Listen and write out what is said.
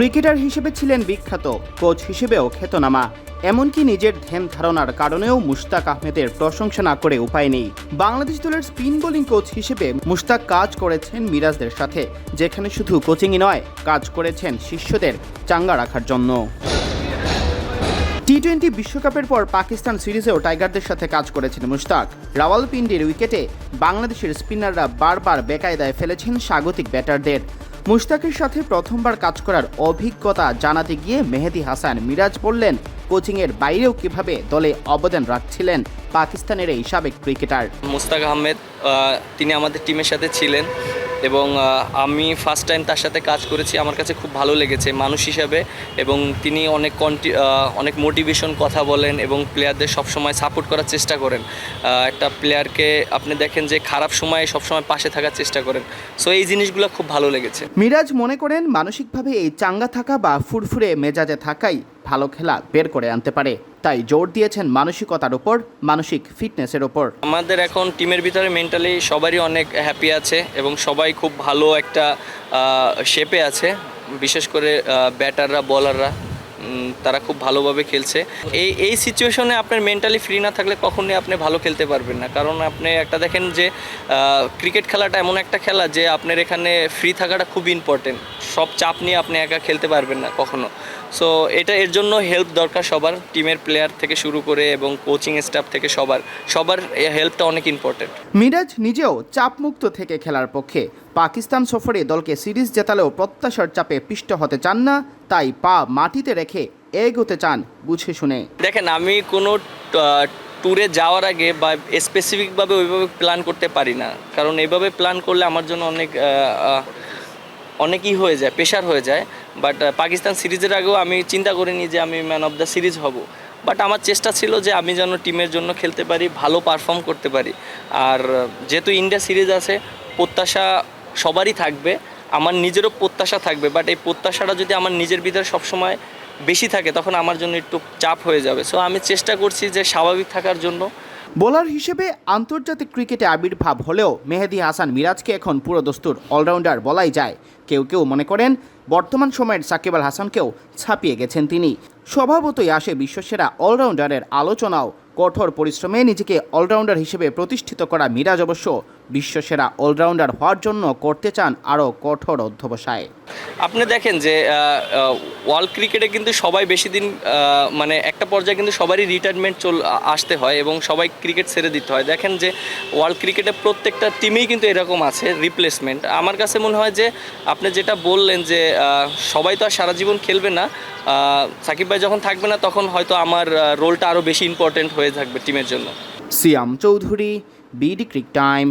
Cricketer হিসেবে ছিলেন বিখ্যাত, কোচ হিসেবেও খ্যাতনামা। এমনকি নিজের ধ্যান ধারণার কারণেও মুশতাক আহমেদের প্রশংসা না করে উপায় নেই। বাংলাদেশ দলের স্পিন বোলিং কোচ হিসেবে মুশতাক কাজ করেছেন মিরাজদের সাথে, যেখানে শুধু কোচিংই নয়, কাজ করেছেন শিষ্যদের চাঙ্গা রাখার জন্য। টি টোয়েন্টি বিশ্বকাপের পর পাকিস্তান সিরিজেও টাইগারদের সাথে কাজ করেছেন মুশতাক। রাওয়ালপিন্ডির উইকেটে বাংলাদেশের স্পিনাররা বারবার বেকায়দায় ফেলেছেন স্বাগতিক ব্যাটারদের। মুশতাকের সাথে প্রথমবার কাজ করার অভিজ্ঞতা জানাতে গিয়ে মেহেদি হাসান মিরাজ বললেন, কোচিংয়ের বাইরেও কীভাবে দলে অবদান রাখছিলেন পাকিস্তানের এই সাবেক ক্রিকেটার। মুস্তাক আহমেদ তিনি আমাদের টিমের সাথে ছিলেন। এবং আমি ফার্স্ট টাইম তার সাথে কাজ করেছি, আমার কাছে খুব ভালো লেগেছে মানুষ হিসাবে এবং তিনি অনেক কন্টি অনেক মোটিভেশন কথা বলেন এবং প্লেয়ারদের সবসময় সাপোর্ট করার চেষ্টা করেন। একটা প্লেয়ারকে আপনি দেখেন যে খারাপ সময়ে সবসময় পাশে থাকার চেষ্টা করেন। সো এই জিনিসগুলো খুব ভালো লেগেছে। মিরাজ মনে করেন মানসিকভাবে এই চাঙ্গা থাকা বা ফুরফুরে মেজাজে থাকাই ভালো খেলা বের করে আনতে পারে। তাই জোর দিয়েছেন মানসিকতার ওপর মানসিক ফিটনেসের ওপর আমাদের এখন টিমের ভিতরে মেন্টালি সবারই অনেক হ্যাপি আছে এবং সবাই খুব ভালো একটা শেপে আছে। বিশেষ করে ব্যাটাররা বলাররা তারা খুব ভালোভাবে খেলছে। এই এই সিচুয়েশনে আপনার মেন্টালি ফ্রি না থাকলে কখনোই আপনি ভালো খেলতে পারবেন না। কারণ আপনি একটা দেখেন যে ক্রিকেট খেলাটা এমন একটা খেলা যে আপনার এখানে ফ্রি থাকাটা খুব ইম্পর্টেন্ট সব চাপ নিয়ে আপনি একা খেলতে পারবেন না কখনো। সো এটা এর জন্য হেল্প দরকার সবার টিমের প্লেয়ার থেকে শুরু করে এবং কোচিং স্টাফ থেকে সবার। সবার হেল্পটা অনেক ইম্পর্টেন্ট মিরাজ নিজেও চাপমুক্ত থেকে খেলার পক্ষে। পাকিস্তান সফরে দলকে সিরিজ জেতালেও প্রত্যাশার চাপে পিষ্ট হতে চান না তাই পা মাটিতে রেখে এগোতে চান বুঝে শুনে। দেখেন আমি কোনো ট্যুরে যাওয়ার আগে বা স্পেসিফিকভাবে ওইভাবে প্ল্যান করতে পারি না। কারণ এইভাবে প্ল্যান করলে আমার জন্য অনেক অনেকই হয়ে যায় প্রেশার হয়ে যায়। বাট পাকিস্তান সিরিজের আগেও আমি চিন্তা করিনি যে আমি ম্যান অফ দ্য সিরিজ হব। বাট আমার চেষ্টা ছিল যে আমি যেন টিমের জন্য খেলতে পারি, ভালো পারফর্ম করতে পারি। আর যেহেতু ইন্ডিয়া সিরিজ আছে, প্রত্যাশা সবারই থাকবে। আমার নিজেরও প্রত্যাশা থাকবে। বাট এই প্রত্যাশাটা যদি আমার নিজের ভিতরে সবসময় বেশি থাকে, তখন আমার জন্য একটু চাপ হয়ে যাবে। সো আমি চেষ্টা করছি যে স্বাভাবিক থাকার জন্য বোলার হিসেবে আন্তর্জাতিক ক্রিকেটে আবির্ভাব হলেও মেহেদি হাসান মিরাজকে এখন পুরো দস্তুর অলরাউন্ডার বলাই যায়। কেউ কেউ মনে করেন, বর্তমান সময়ের সাকিব আল হাসানকেও ছাপিয়ে গেছেন তিনি। স্বভাবতই আসে বিশ্বসেরা অলরাউন্ডারের আলোচনাও। কঠোর পরিশ্রমে নিজেকে অলরাউন্ডার হিসেবে প্রতিষ্ঠিত করা মিরাজ অবশ্য বিশ্বসেরা অলরাউন্ডার হওয়ার জন্য করতে চান আরও কঠোর অধ্যবসায়। আপনি দেখেন যে ওয়ার্ল্ড ক্রিকেটে কিন্তু সবাই বেশি দিন মানে একটা পর্যায়ে কিন্তু সবারই রিটায়ারমেন্ট চল আসতে হয় এবং সবাই ক্রিকেট ছেড়ে দিতে হয়। দেখেন যে ওয়ার্ল্ড ক্রিকেটে প্রত্যেকটা টিমেই কিন্তু এরকম আছে রিপ্লেসমেন্ট আমার কাছে মনে হয় যে আপনি যেটা বললেন যে সবাই তো আর সারা জীবন খেলবে না সাকিব ভাই যখন থাকবে না তখন হয়তো আমার রোলটা আরও বেশি ইম্পর্টেন্ট হয়ে থাকবে টিমের জন্য। Siam Chowdhury BD Cric Time